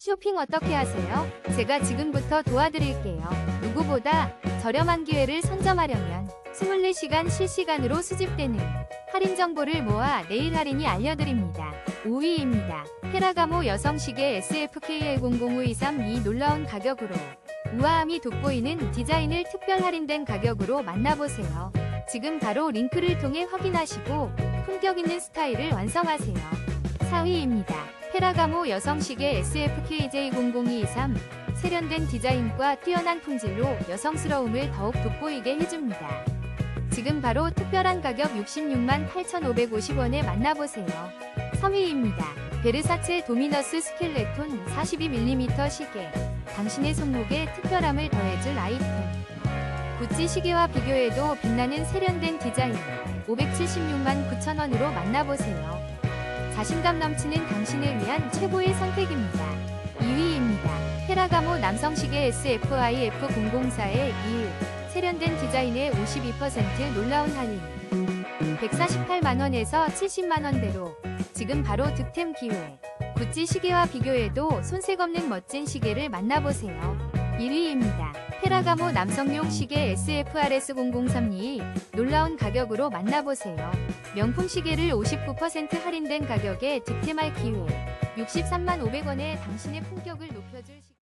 쇼핑 어떻게 하세요? 제가 지금부터 도와드릴게요. 누구보다 저렴한 기회를 선점하려면 24시간 실시간으로 수집되는 할인 정보를 모아 내일 할인이 알려드립니다. 5위입니다. 페라가모 여성시계 SFKL005232 놀라운 가격으로 우아함이 돋보이는 디자인을 특별 할인된 가격으로 만나보세요. 지금 바로 링크를 통해 확인하시고 품격 있는 스타일을 완성하세요. 4위입니다. 페라가모 여성 시계 SFKJ00223 세련된 디자인과 뛰어난 품질로 여성스러움을 더욱 돋보이게 해줍니다. 지금 바로 특별한 가격 66만 8,550원에 만나보세요. 3위입니다. 베르사체 도미너스 스켈레톤 42mm 시계. 당신의 손목에 특별함을 더해줄 아이템. 구찌 시계와 비교해도 빛나는 세련된 디자인. 576만 9천원으로 만나보세요. 자신감 넘치는 당신을 위한 최고의 선택입니다. 2위입니다. 페라가모 남성시계 SFIF004의 2 세련된 디자인에 52% 놀라운 할인. 148만원에서 70만원대로 지금 바로 득템 기회. 구찌 시계와 비교해도 손색 없는 멋진 시계를 만나보세요. 1위입니다. 페라가모 남성용 시계 SFRS0032 놀라운 가격으로 만나보세요. 명품 시계를 59% 할인된 가격에 득템할 기회. 63만 500원에 당신의 품격을 높여줄 시계.